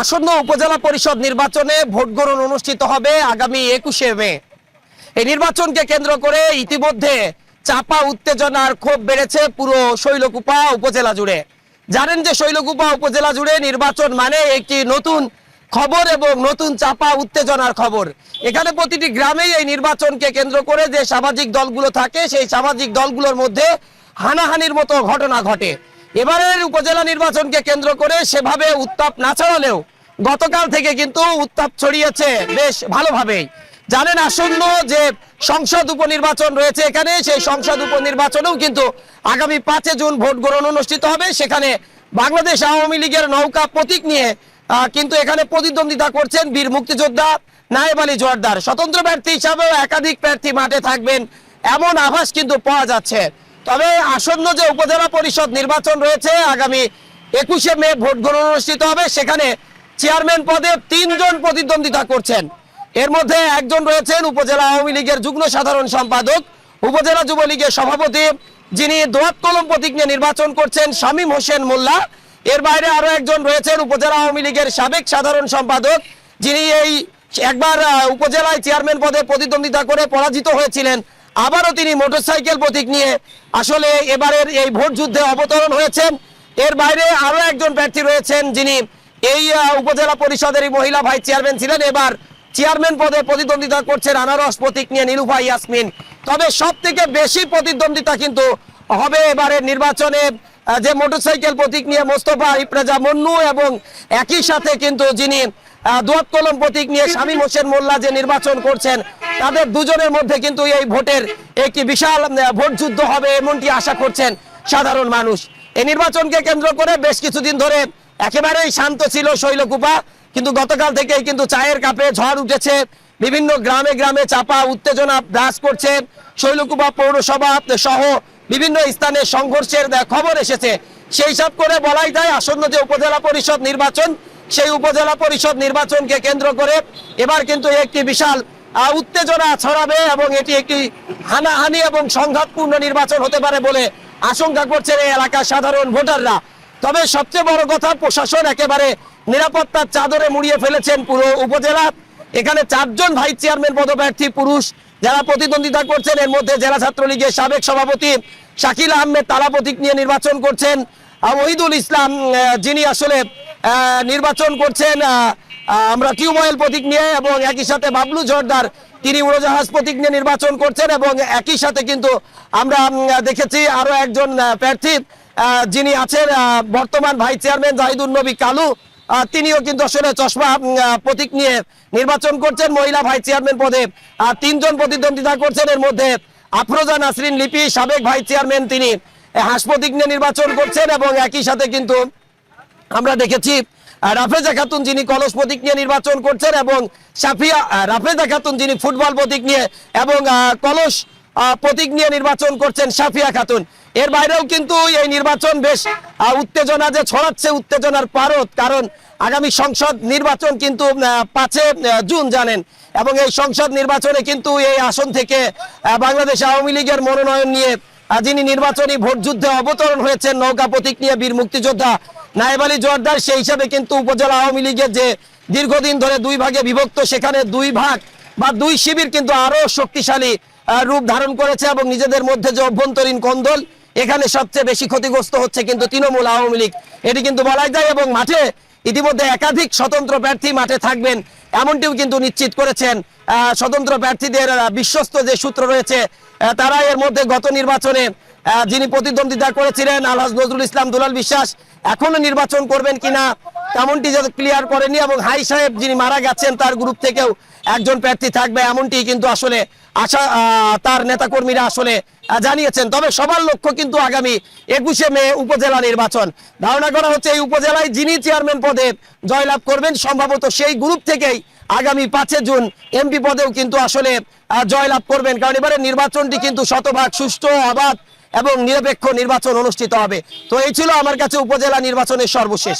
আসন্ন উপজেলা পরিষদ নির্বাচনে ভোট গ্রহণ অনুষ্ঠিত হবে আগামী একুশে মে। এই নির্বাচনকে কেন্দ্র করে ইতিমধ্যে চাপা উত্তেজনার ক্ষোভ বেড়েছে পুরো শৈলকুপা উপজেলা জুড়ে। জানেন যে শৈলকুপা উপজেলা জুড়ে নির্বাচন মানে একটি নতুন খবর এবং নতুন চাপা, উত্তেজনার খবর। এখানে প্রতিটি গ্রামেই এই নির্বাচনকে কেন্দ্র করে যে সামাজিক দলগুলো থাকে, সেই সামাজিক দলগুলোর মধ্যে হানাহানির মতো ঘটনা ঘটে। এবারের উপজেলা নির্বাচনকে কেন্দ্র করে সেভাবে উত্তাপ না ছড়ালেও গতকাল থেকে কিন্তু উত্তাপ ছড়িয়েছে বেশ ভালোভাবেই। জানেন আসন্ন যে সংসদ উপনির্বাচন রয়েছে এখানে, সেই সংসদ উপনির্বাচনেও কিন্তু আগামী পাঁচে জুন ভোট গ্রহণ অনুষ্ঠিত হবে। সেখানে বাংলাদেশ আওয়ামী লীগের নৌকা প্রতীক নিয়ে কিন্তু এখানে প্রতিদ্বন্দ্বিতা করছেন বীর মুক্তিযোদ্ধা নায়েব আলী জোয়ারদার। স্বতন্ত্র প্রার্থী হিসাবেও একাধিক প্রার্থী মাঠে থাকবেন, এমন আভাস কিন্তু পাওয়া যাচ্ছে। তবে আসন্ন যে উপজেলা পরিষদ নির্বাচন রয়েছে, আগামী একুশে মে ভোট গ্রহণ অনুষ্ঠিত হবে। সেখানে চেয়ারম্যান পদে তিনজন প্রতিদ্বন্দ্বিতা করছেন। এর মধ্যে একজন রয়েছেন উপজেলা আওয়ামী লীগের যুগ্ম সাধারণ সম্পাদক, উপজেলা যুবলীগের সভাপতি, যিনি দোয়াত কলম প্রতীক নিয়ে নির্বাচন করছেন, শামীম হোসেন মোল্লা। এর বাইরে আরও একজন রয়েছেন উপজেলা আওয়ামী লীগের সাবেক সাধারণ সম্পাদক, যিনি এই একবার উপজেলায় চেয়ারম্যান পদে প্রতিদ্বন্দ্বিতা করে পরাজিত হয়েছিলেন। আবারও তিনি মোটরসাইকেল প্রতীক নিয়ে আসলে এবারের এই ভোট যুদ্ধে অবতরণ হয়েছেন। এর বাইরে আরও একজন প্রার্থী রয়েছেন যিনি এই উপজেলা পরিষদের মহিলা ভাই চেয়ারম্যান ছিলেন। এবার চেয়ারম্যান পদে প্রতিদ্বন্দ্বিতা করছেন আনারস প্রতীক নিয়ে নীলুফা ইয়াসমিন। তবে সব থেকে বেশি প্রতিদ্বন্দ্বিতা কিন্তু হবে এবারের নির্বাচনে যে মোটরসাইকেল প্রতীক নিয়ে মোস্তফা ইপ্রেজা মন্নু এবং একই সাথে কিন্তু যিনি দোয়াত কলম প্রতীক নিয়ে শামীম হোসেন মোল্লা যে নির্বাচন করছেন, তাদের দুজনের মধ্যে কিন্তু এই ভোটের একটি বিশাল ভোট যুদ্ধ হবে এমনটি আশা করছেন সাধারণ মানুষ। এই নির্বাচনকে কেন্দ্র করে বেশ কিছুদিন ধরে একেবারেই শান্ত ছিল শৈলকুপা কিন্তু গতকাল থেকেই কিন্তু চায়ের কাপে ঝড় উঠেছে, বিভিন্ন গ্রামে গ্রামে চাপা, উত্তেজনা হ্রাস করছে। শৈলকুপা পৌরসভা সহ বিভিন্ন স্থানে সংঘর্ষের খবর এসেছে। সেই সব করে বলাই যায়, আসন্ন যে উপজেলা পরিষদ নির্বাচন, সেই উপজেলা পরিষদ নির্বাচনকে কেন্দ্র করে এবার কিন্তু একটি বিশাল উত্তেজনা ছড়াবে এবং এটি একটি হানাহানি এবং সংঘাতপূর্ণ নির্বাচন হতে পারে বলে আশঙ্কা করছেন এই এলাকার সাধারণ ভোটাররা। তবে সবচেয়ে বড় কথা, প্রশাসন একেবারে নিরাপত্তার চাদরে মুড়িয়ে ফেলেছেন পুরো উপজেলা। এখানে চারজন ভাইস চেয়ারম্যান পদপ্রার্থী, পুরুষ যারা প্রতিদ্বন্দ্বিতা করছেন, এর মধ্যে জেলা ছাত্রলীগের সাবেক সভাপতি শাকিল আহমেদ তালা প্রতীক নিয়ে নির্বাচন করছেন। ওহিদুল ইসলাম যিনি আসলে নির্বাচন করছেন আমরা টিউবওয়েল প্রতীক নিয়ে এবং একই সাথে বাবলু জোরদার, তিনি উড়োজাহাজ প্রতীক নিয়ে নির্বাচন করছেন এবং একই সাথে কিন্তু আমরা দেখেছি আরও একজন প্রার্থী যিনি আছেন বর্তমান ভাইস চেয়ারম্যান জাহিদুল নবী কালু। তিনিও কিন্তু আসলে চশমা প্রতীক নিয়ে নির্বাচন করছেন। মহিলা ভাইস চেয়ারম্যান পদে তিনজন প্রতিদ্বন্দ্বিতা করছেন। এর মধ্যে আফরোজা নাসরিন লিপি, সাবেক ভাইস চেয়ারম্যান তিনি হাঁস প্রতীক নিয়ে নির্বাচন করছেন এবং একই সাথে কিন্তু আমরা দেখেছি রাফেজা খাতুন যিনি কলস প্রতীক নিয়ে নির্বাচন করছেন এবং সাফিয়া রাফেজা খাতুন যিনি ফুটবল প্রতীক নিয়ে এবং কলস প্রতীক নিয়ে নির্বাচন করছেন সাফিয়া খাতুন। এর বাইরেও কিন্তু এই নির্বাচন বেশ উত্তেজনা যে ছড়াচ্ছে, উত্তেজনার পারত কারণ আগামী সংসদ নির্বাচন কিন্তু পাঁচে জুন জানেন। এবং এই সংসদ নির্বাচনে কিন্তু এই আসন থেকে বাংলাদেশ আওয়ামী লীগের মনোনয়ন নিয়ে যিনি নির্বাচনী ভোট যুদ্ধে অবতরণ হয়েছেন, নৌকা প্রতীক নিয়ে বীর মুক্তিযোদ্ধা নায়েব আলী জোয়ারদার, সেই হিসাবে কিন্তু উপজেলা আওয়ামী লীগের যে দীর্ঘদিন ধরে দুই ভাগে বিভক্ত, সেখানে দুই ভাগ বা দুই শিবির কিন্তু আরও শক্তিশালী রূপ ধারণ করেছে এবং নিজেদের মধ্যে যে অভ্যন্তরীণ কন্দল, এখানে সবচেয়ে বেশি ক্ষতিগ্রস্ত হচ্ছে কিন্তু তৃণমূল আওয়ামী লীগ। এটি কিন্তু বলাই যায় এবং মাঠে ইতিমধ্যে একাধিক স্বতন্ত্র প্রার্থী মাঠে থাকবেন, এমনটিও কিন্তু নিশ্চিত করেছেন স্বতন্ত্র প্রার্থীদের বিশ্বস্ত যে সূত্র রয়েছে তারা এর মধ্যে গত নির্বাচনে যিনি প্রতিদ্বন্দ্বিতা করেছিলেন, আলহাজ নজরুল ইসলাম দুলাল বিশ্বাস, এখনও নির্বাচন করবেন কিনা তেমনটি যাতে ক্লিয়ার করেনি এবং হাই সাহেব যিনি মারা গেছেন, তার গ্রুপ থেকেও একজন প্রার্থী থাকবে, এমনটি কিন্তু আসলে আশা তার নেতাকর্মীরা আসলে জানিয়েছেন। তবে সবার লক্ষ্য কিন্তু আগামী একুশে মে উপজেলা নির্বাচন। ধারণা করা হচ্ছে এই উপজেলায় যিনি চেয়ারম্যান পদে জয়লাভ করবেন, সম্ভবত সেই গ্রুপ থেকেই আগামী পাঁচে জুন এমপি পদেও কিন্তু আসলে জয়লাভ করবেন। কারণ এবারে নির্বাচনটি কিন্তু শতভাগ সুষ্ঠু, অবাধ এবং নিরপেক্ষ নির্বাচন অনুষ্ঠিত হবে। তো এই ছিল আমার কাছে উপজেলা নির্বাচনের সর্বশেষ।